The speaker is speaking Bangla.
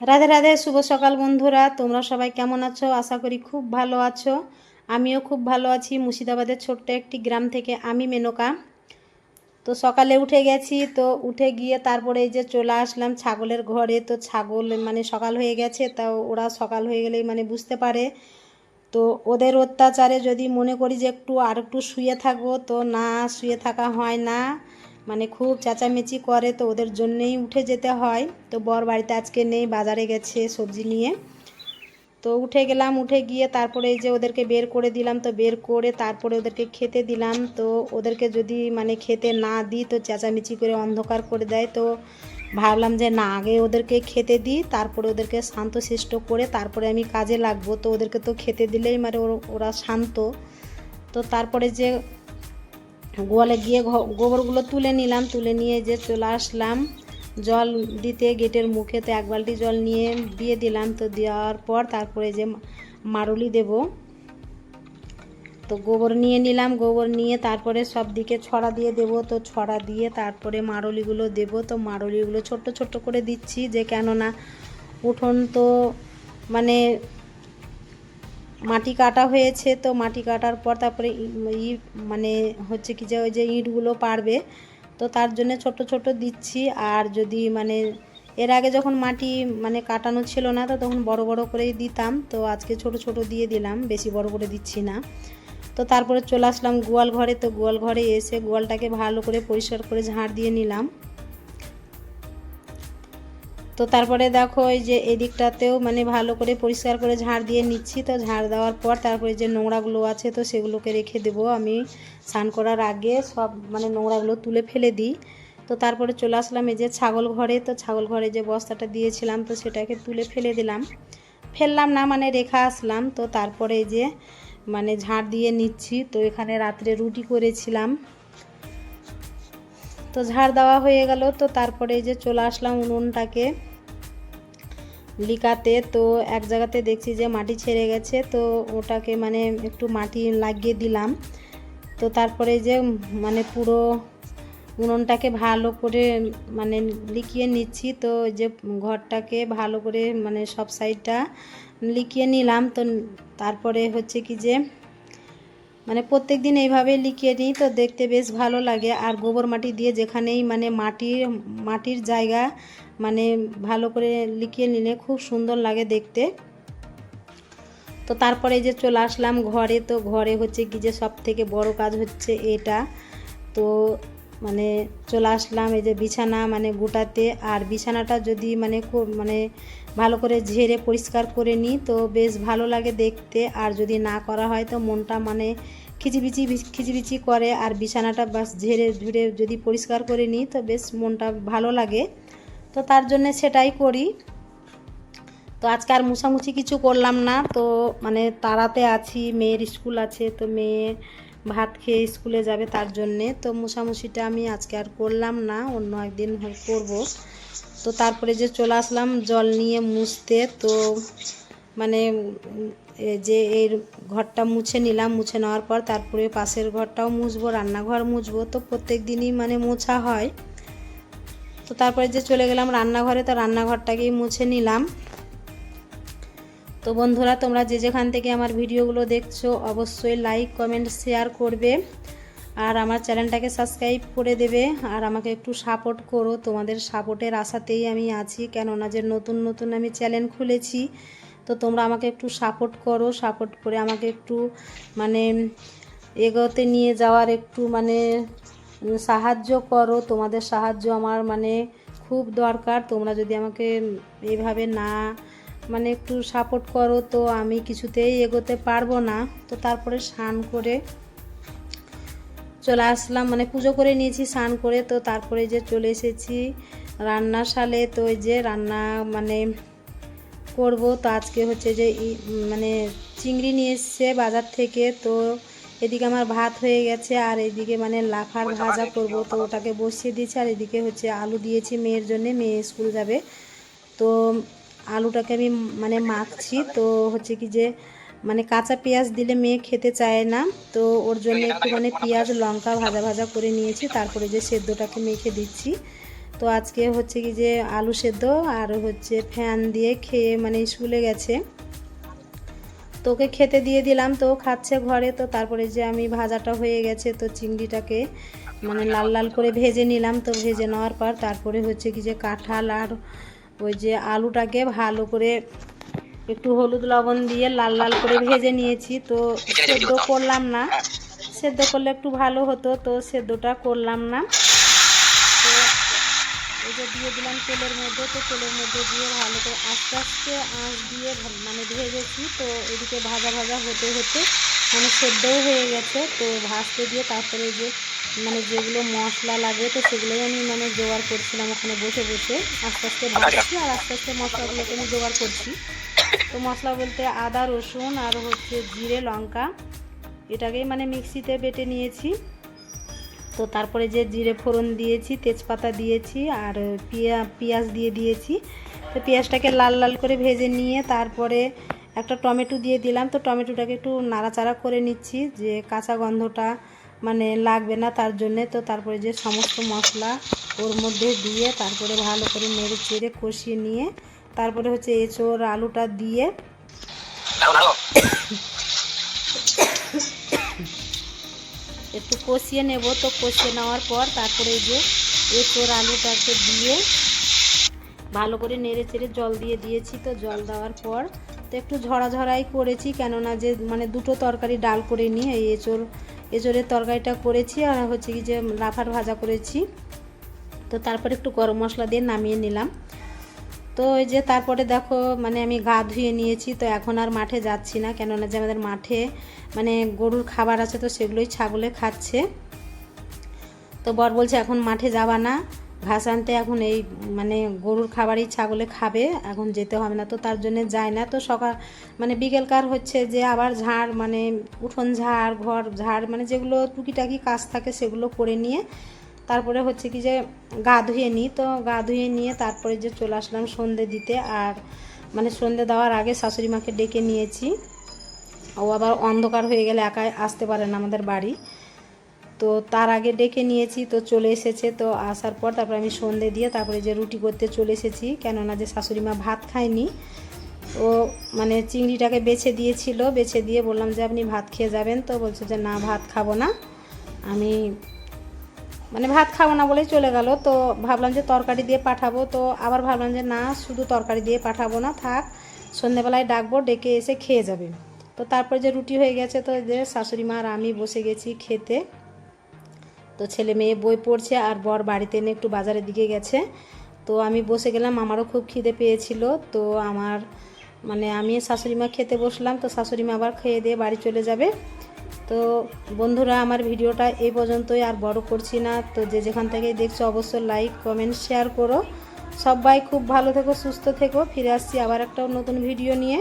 রাধে রাধে, শুভ সকাল বন্ধুরা। তোমরা সবাই কেমন আছো? আশা করি খুব ভালো আছো। আমিও খুব ভালো আছি। মুর্শিদাবাদের ছোট্ট একটি গ্রাম থেকে আমি মেনকা। তো সকালে উঠে গেছি। তো উঠে গিয়ে তারপরে এই যে চলে আসলাম ছাগলের ঘরে। তো ছাগল মানে সকাল হয়ে গেছে, তা ওরা সকাল হয়ে গেলেই মানে বুঝতে পারে। তো ওদের অত্যাচারে যদি মনে করি যে একটু আর একটু শুয়ে থাকব, তো না, শুয়ে থাকা হয় না। মানে খুব চেঁচামেচি করে তো ওদের জন্যেই উঠে যেতে হয়। তো বর বাড়িতে আজকে নেই, বাজারে গেছে সবজি নিয়ে। তো উঠে গেলাম, উঠে গিয়ে তারপরে এই যে ওদেরকে বের করে দিলাম, তো বের করে তারপরে ওদেরকে খেতে দিলাম। তো ওদেরকে যদি মানে খেতে না দিই, তো চেঁচামেচি করে অন্ধকার করে দেয়। তো ভাবলাম যে না, আগে ওদেরকে খেতে দিই, তারপরে ওদেরকে শান্তশিষ্ট করে তারপরে আমি কাজে লাগবো। তো ওদেরকে তো খেতে দিলেই মানে ওরা শান্ত। তো তারপরে যে গোয়ালে গিয়ে গোবরগুলো তুলে নিলাম, তুলে নিয়ে যে চলে আসলাম, জল দিতে গেটের মুখেতে এক বালতি জল নিয়ে দিয়ে দিলাম, তো দেওয়ার পর তারপরে যে মারুলি দেব। তো গোবর নিয়ে নিলাম, গোবর নিয়ে তারপরে সব দিকে ছড়া দিয়ে দেব, তো ছড়া দিয়ে তারপরে মারুলিগুলো দেব, তো মারুলিগুলো ছোট্ট ছোট্ট করে দিচ্ছি, যে কেননা উঠোন তো মানে মাটি কাটা হয়েছে, তো মাটি কাটার পর তারপরে ই- মানে হচ্ছে কি যে ওই যে ইঁটগুলো পারবে, তো তার জন্য ছোট ছোট দিচ্ছি। আর যদি মানে এর আগে যখন মাটি মানে কাটানো ছিল না, তো তখন বড় বড় করেই দিতাম। তো আজকে ছোট ছোট দিয়ে দিলাম, বেশি বড় করে দিচ্ছি না। তো তারপরে চলে আসলাম গোয়াল ঘরে। তো গোয়াল ঘরে এসে গোয়ালটাকে ভালো করে পরিষ্কার করে ঝাড় দিয়ে নিলাম। তো তারপরে দেখো এই যে এদিকটাতেও মানে ভালো করে পরিষ্কার করে ঝাড় দিয়ে নিচ্ছি। তো ঝাড় দেওয়ার পর তারপরে যে নোংরাগুলো আছে তো সেগুলোকে রেখে দেবো আমি স্নান করার আগে। সব মানে নোংরাগুলো তুলে ফেলে দিই। তো তারপরে চলে আসলাম এই যে ছাগল ঘরে। তো ছাগল ঘরে যে বস্তাটা দিয়েছিলাম তো সেটাকে তুলে ফেলে দিলাম। ফেললাম না মানে রেখা আসলাম। তো তারপরে এই যে মানে ঝাড় দিয়ে নিচ্ছি। তো এখানে রাত্রে রুটি করেছিলাম। তো ঝাড় দেওয়া হয়ে গেল। তো তারপরে এই যে চলে আসলাম উনুনটাকে। লিকাতে, তো এক জায়গাতে দেখছি যে মাটি ছেড়ে গেছে, তো ওটাকে মানে একটু মাটি লাগিয়ে দিলাম। তো তারপরে যে মানে পুরো উনুনটাকে ভালো করে মানে লিখিয়ে নিচ্ছি, তো যে ঘরটাকে ভালো করে মানে সব সাইডটা লিখিয়ে নিলাম। তো তারপরে হচ্ছে কি যে মানে প্রত্যেক দিন এইভাবে লিখিয়ে নিই তো দেখতে বেশ ভালো লাগে। আর গোবর মাটি দিয়ে যেখানেই মানে মাটির মাটির জায়গা মানে ভালো করে লিখিয়ে নিলে খুব সুন্দর লাগে দেখতে। তো তারপরে যে চলে আসলাম ঘরে, তো ঘরে হচ্ছে কি যে সব থেকে বড় কাজ হচ্ছে এটা। তো মানে চলে আসলাম এই যে বিছানা মানে গোটাতে। আর বিছানাটা যদি মানে খুব মানে ভালো করে ঝেড়ে পরিষ্কার করে নিই, তো বেশ ভালো লাগে দেখতে। আর যদি না করা হয়, তো মনটা মানে খিচিবিচি খিচিবিচি করে আর বিছানাটা বাস ঝেড়ে ঝুড়ে যদি পরিষ্কার করে নিই তো বেশ মনটা ভালো লাগে। তো তার জন্য সেটাই করি। তো আজকে আর মুছামুছি কিছু করলাম না। তো মানে তাড়াতে আছি, মেয়ের স্কুল আছে, তো মেয়ে ভাত খেয়ে স্কুলে যাবে তার জন্যে। তো মুছামুছিটা আমি আজকে আর করলাম না, অন্য একদিন করব। তো তারপরে যে চলে আসলাম জল নিয়ে মুছতে, তো মানে যে এই ঘরটা মুছে নিলাম, মুছে নেওয়ার পর তারপরে পাশের ঘরটাও মুছবো, রান্নাঘর মুছবো, তো প্রত্যেক দিনই মানে মোছা হয়। তো তারপরে যে চলে গেলাম রান্নাঘরে, তো রান্নাঘরটাকেই মুছে নিলাম। তো বন্ধুরা, তোমরা যে যেখান থেকে আমার ভিডিওগুলো দেখছ, অবশ্যই লাইক কমেন্ট শেয়ার করবে। আর আমার চ্যানেলটাকে সাবস্ক্রাইব করে দেবে। আর আমাকে একটু সাপোর্ট করো। তোমাদের সাপোর্টের আশাতেই আমি আছি। কেননা যে নতুন নতুন আমি চ্যানেল খুলেছি তো তোমরা আমাকে একটু সাপোর্ট করো সাপোর্ট করে আমাকে একটু মানে এগোতে নিয়ে যাওয়ার একটু মানে সাহায্য করো। তোমাদের সাহায্য আমার মানে খুব দরকার। তোমরা যদি আমাকে এইভাবে না মানে একটু সাপোর্ট করো, তো আমি কিছুতেই এগোতে পারব না। তো তারপরে স্নান করে চলে আসলাম। মানে পুজো করে নিয়েছি, স্নান করে। তো তারপরে যে চলে এসেছি রান্নার সালে তো ওই যে রান্না মানে করব। তো আজকে হচ্ছে যে ই- মানে চিংড়ি নিয়ে এসছে বাজার থেকে। তো এদিকে আমার ভাত হয়ে গেছে আর এদিকে মানে লাফার ভাজা করব। তো ওটাকে বসিয়ে দিয়েছি আর এদিকে হচ্ছে আলু দিয়েছি মেয়ের জন্য। মেয়ে স্কুল যাবে। তো আলুটাকে আমি মানে মাখছি। তো হচ্ছে কি যে মানে কাঁচা পেঁয়াজ দিলে মেয়ে খেতে চায় না। তো ওর জন্য একটু মানে পেঁয়াজ লঙ্কা ভাজা ভাজা করে নিয়েছি। তারপরে যে সেদ্ধটাকে মেখে দিচ্ছি। তো আজকে হচ্ছে কি যে আলু সেদ্ধ আর হচ্ছে ফ্যান দিয়ে খেয়ে মানে স্কুলে গেছে। তো ওকে খেতে দিয়ে দিলাম, তো খাচ্ছে ঘরে, তো তারপরে যে আমি ভাজাটা হয়ে গেছে, তো চিংড়িটাকে মানে লাল লাল করে ভেজে নিলাম, তো ভেজে নেওয়ার পর তারপরে হচ্ছে কি যে কাঁঠাল আর ওই যে আলুটাকে ভালো করে একটু হলুদ লবণ দিয়ে লাল লাল করে ভেজে নিয়েছি, তো সেদ্ধ করলাম না। সেদ্ধ করলে একটু ভালো হতো, তো সেদ্ধটা করলাম না। এই যে দিয়ে দিলাম তেলের মধ্যে, তো তেলের মধ্যে দিয়ে ভালো করে আস্তে আস্তে আঁচ দিয়ে মানে ভেজেছি। তো এদিকে ভাজা ভাজা হতে হতে মানে সেদ্ধও হয়ে গেছে। তো ভাজতে দিয়ে তারপরে যে মানে যেগুলো মশলা লাগে, তো সেগুলোই আমি মানে জোগাড় করছিলাম ওখানে বসে বসে। আস্তে আস্তে ভাজছি আর আস্তে আস্তে মশলাগুলোকে আমি জোগাড় করছি। তো মশলা বলতে আদা, রসুন আর হচ্ছে জিরে, লঙ্কা, এটাকেই মানে মিক্সিতে বেটে নিয়েছি। তো তারপরে যে জিরে ফোড়ন দিয়েছি, তেজপাতা দিয়েছি আর পিয়া, পেঁয়াজ দিয়ে দিয়েছি। তো পেঁয়াজটাকে লাল লাল করে ভেজে নিয়ে তারপরে একটা টমেটো দিয়ে দিলাম। তো টমেটোটাকে একটু নাড়াচাড়া করে নিচ্ছি যে কাঁচা গন্ধটা মানে লাগবে না তার জন্যে। তো তারপরে যে সমস্ত মশলা ওর মধ্যে দিয়ে তারপরে ভালো করে নেড়ে চেড়ে কষিয়ে নিয়ে তারপরে হচ্ছে এঁচোড়, আলুটা দিয়ে একটু কষিয়ে নেব। তো কষিয়ে নেওয়ার পর তারপরে এই যে এঁচোড় আলুটাকে দিয়ে ভালো করে নেড়ে চেড়ে জল দিয়ে দিয়েছি। তো জল দেওয়ার পর তো একটু ঝরা ঝরাই করেছি, কেননা যে মানে দুটো তরকারি ডাল করে নিয়ে এই এঁচোড় এঁচোড়ের তরকারিটা করেছি আর হচ্ছে কি যে লাফার ভাজা করেছি। তো তারপরে একটু গরম মশলা দিয়ে নামিয়ে নিলাম। তো ওই যে তারপরে দেখো মানে আমি গা ধুয়ে নিয়েছি, তো এখন আর মাঠে যাচ্ছি না, কেননা যে আমাদের মাঠে মানে গরুর খাবার আছে তো সেগুলোই ছাগলে খাচ্ছে। তো বর বলছে এখন মাঠে যাবা না, ঘাস আনতে এখন এই মানে গরুর খাবারই ছাগলে খাবে, এখন যেতে হবে না, তো তার জন্য যায় না। তো সকাল মানে বিকেলকার হচ্ছে যে আবার ঝাড় মানে উঠোন ঝাড়, ঘর ঝাড় মানে যেগুলো টুকিটাকি কাজ থাকে সেগুলো করে নিয়ে তারপরে হচ্ছে কি যে গা ধুয়ে নিই, তো গা ধুয়ে নিয়ে তারপরে যে চলে আসলাম সন্ধে দিতে। আর মানে সন্ধে দেওয়ার আগে শাশুড়ি মাকে ডেকে নিয়েছি। ও আবার অন্ধকার হয়ে গেলে একাই আসতে পারে না আমাদের বাড়ি। তো তার আগে ডেকে নিয়েছি, তো চলে এসেছে। তো আসার পর তারপরে আমি সন্ধে দিয়ে তারপরে যে রুটি করতে চলে এসেছি। কেননা যে শাশুড়ি মা ভাত খায়নি, ও মানে চিংড়িটাকে বেছে দিয়েছিল। বেছে দিয়ে বললাম যে, আপনি ভাত খেয়ে যাবেন? তো বলছে যে, না, ভাত খাব না। আমি মানে ভাত খাব না বলেই চলে গেল। তো ভাবলাম যে তরকারি দিয়ে পাঠাবো। তো আবার ভাবলাম যে না, শুধু তরকারি দিয়ে পাঠাবো না, থাক। সন্ধেবেলায় ডাকবো, ডেকে এসে খেয়ে যাবে। তো তারপর যে রুটি হয়ে গেছে, তো যে শাশুড়ি মা আর আমি বসে গেছি খেতে। তো ছেলে মেয়ে বই পড়ছে আর বর বাড়িতে এনে একটু বাজারের দিকে গেছে। তো আমি বসে গেলাম, আমারও খুব খিদে পেয়েছিল। তো আমার মানে আমি শাশুড়ি মা খেতে বসলাম। তো শাশুড়ি মা আবার খেয়ে দিয়ে বাড়ি চলে যাবে। তো বন্ধুরা, আমার ভিডিওটা এই পর্যন্তই, আর বড় করছি না। তো যে যেখান থেকেই দেখছ, অবশ্যই লাইক কমেন্ট শেয়ার করো। সবাই খুব ভালো থেকো, সুস্থ থেকো। ফিরে আসছি আবার একটা নতুন ভিডিও নিয়ে।